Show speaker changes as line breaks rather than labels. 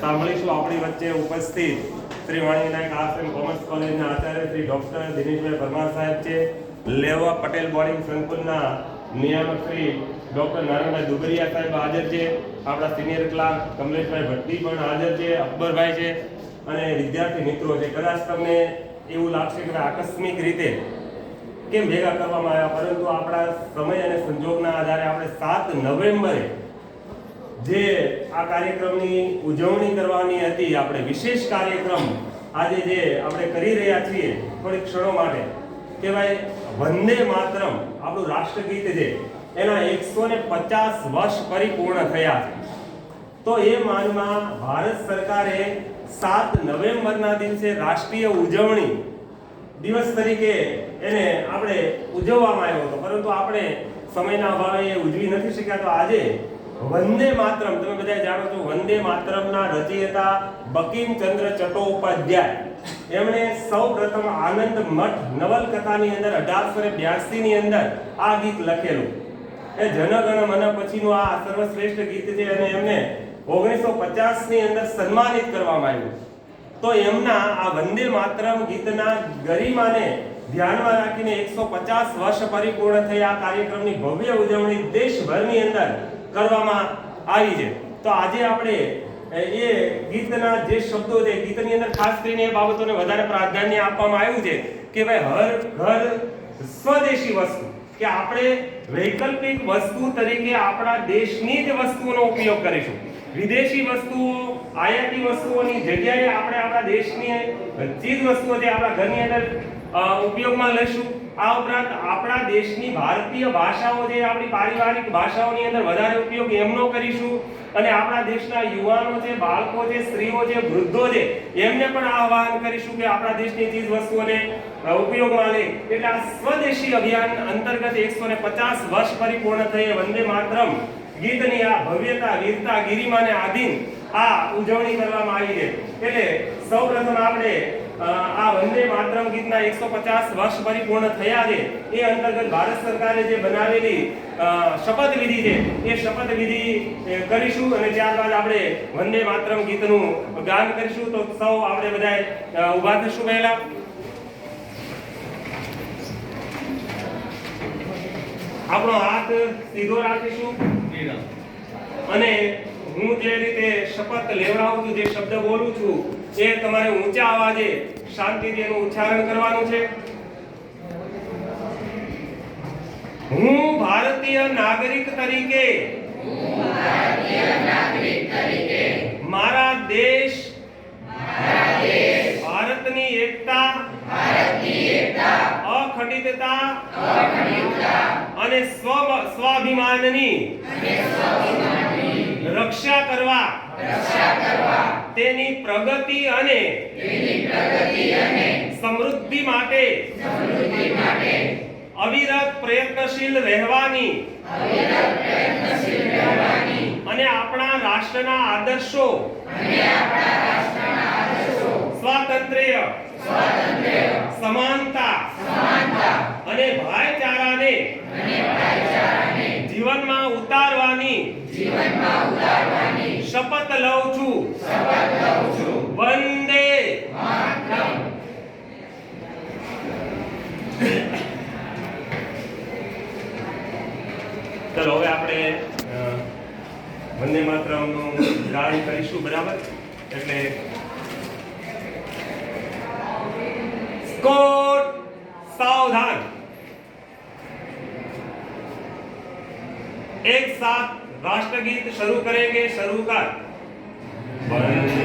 સાંભળીશું આપણી વચ્ચે ઉપસ્થિત શ્રી વાણી વિનાયક કોમર્સ કોલેજના આચાર્ય શ્રી ડોક્ટર દિનેશભાઈ પરમાર સાહેબ છે. લેવા પટેલ બોર્ડિંગ સંકુલના નિયામક શ્રી ડોક્ટર નારાયણભાઈ દુબરિયા સાહેબ હાજર છે. આપણા સિનિયર ક્લાર્ક કમલેશભાઈ ભટ્ટી પણ હાજર છે, અકબરભાઈ છે અને વિદ્યાર્થી મિત્રો છે. કદાચ તમને એવું લાગશે કે આકસ્મિક રીતે કેમ ભેગા કરવામાં આવ્યા? પરંતુ આપણા સમય અને સંજોગના આધારે આપણે સાત નવેમ્બરે જે આ કાર્યક્રમની ઉજવણી કરવાની હતી, આપણે વિશેષ કાર્યક્રમ આજે જે આપણે કરી રહ્યા છીએ થોડીક ક્ષણો માટે, કહેવાય વંદે માતરમ, આપણું રાષ્ટ્રગીત છે એના એકસો ને પચાસ વર્ષ પરિપૂર્ણ થયા છે. તો એ માનમાં ભારત સરકારે સાત નવેમ્બરના દિવસે રાષ્ટ્રીય ઉજવણી દિવસ તરીકે એને આપણે ઉજવવામાં આવ્યો હતો. પરંતુ આપણે સમયના અભાવે એ ઉજવી નથી શક્યા. તો આજે વંદે માતરમ. તમે બધા જાણો છો વંદે માતરમના રચયિતા બંકિમચંદ્ર ચટ્ટોપાધ્યાય. એમણે સૌ પ્રથમ આનંદ મઠ નવલકથાની અંદર અઢારસો ને બ્યાસી ની અંદર આ ગીત લખેલું. એ જનગણ મન પછીનું આ સર્વશ્રેષ્ઠ ગીત છે અને એમને ઓગણીસો પચાસની અંદર સન્માનિત કરવામાં આવ્યું. તો એમના આ વંદે માતરમ ગીતના ગરિમાને ધ્યાનમાં રાખીને એકસો પચાસ વર્ષ પરિપૂર્ણ થઈ આ કાર્યક્રમની ભવ્ય ઉજવણી દેશભરની અંદર કરવામાં આવી છે. તો આજે આપણે, એ ગીતના જે શબ્દો છે, ગીતની અંદર ખાસ કરીને એ બાબતોને વધારે પ્રાધાન્ય આપવામાં આવ્યું છે કે ભાઈ હર, ઘર, સ્વદેશી વસ્તુ. કે આપણે વૈકલ્પિક વસ્તુ તરીકે આપણા દેશની જ વસ્તુઓનો ઉપયોગ કરીશું. વિદેશી વસ્તુઓ, આયાતી વસ્તુઓની જગ્યાએ આપણે આપણા દેશની ચીજ વસ્તુઓ જે આપણા ઘરની અંદર ઉપયોગમાં લઈશું. આ ઉપરાંત આપણા દેશની ભારતીય ભાષાઓ જે આપણી પારિવારિક ભાષાઓની અંદર વધારે ઉપયોગ એમનો કરીશું. અને આપણા દેશના યુવાનો છે બાળકો છે સ્ત્રીઓ છે વૃદ્ધો છે એમને પણ આહ્વાન કરીશું કે આપણા દેશની ચીજ વસ્તુઓને ઉપયોગમાં લે. એટલે આ સ્વદેશી અભિયાન અંતર્ગત એકસો ને પચાસ વર્ષ પરિપૂર્ણ થઈ વંદે માતરમ. ગીતની આ ભવ્યતા, વીરતા, ગિરિમાને આધીન આ ઉજવણી કરવામાં આવી છે. એટલે સૌપ્રથમ આપણે આ વંદે માતરમ ગીતના 150 વર્ષ પરિપૂર્ણ થયા છે. એ અંતર્ગત ભારત સરકારે જે બનાવેલી અ, શપથવિધિ છે એ શપથવિધિ વિધિ કરીશું અને ત્યારબાદ આપણે વંદે માતરમ ગીતનું ગાન કરીશું. તો સૌ આપણે બધા ઊભા થઈશું પહેલા. આપણો હાથ સીધો રાખીશું. અને હું જે રીતે શપથ લેવડાવું છું જે શબ્દ બોલું છું એ તમારે ઊંચા અવાજે શાંતિથી એનું ઉચ્ચારણ કરવાનું છે. હું ભારતીય નાગરિક તરીકે મારા દેશ ભારતની એકતા અખંડિતતા અને સ્વ સ્વાભિમાનની રક્ષા કરવા તેની પ્રગતિ અને સમૃદ્ધિ માટે અવિરત પ્રયત્નશીલ રહેવાની અને આપણા રાષ્ટ્રના આદર્શો સ્વાતંત્ર્ય સમાનતા અને ભાઈચારાને જીવનમાં ઉતારવાની શપથ લઉં છું. શપથ લઉં છું વંદે માતરમ. ચલો, હવે આપણે વંદે માતરમનું ગાયન કરીશું, બરાબર? એટલે કોટ સાવધાન. એક સાથ राष्ट्रगीत शुरू करेंगे शुरू कर वंदे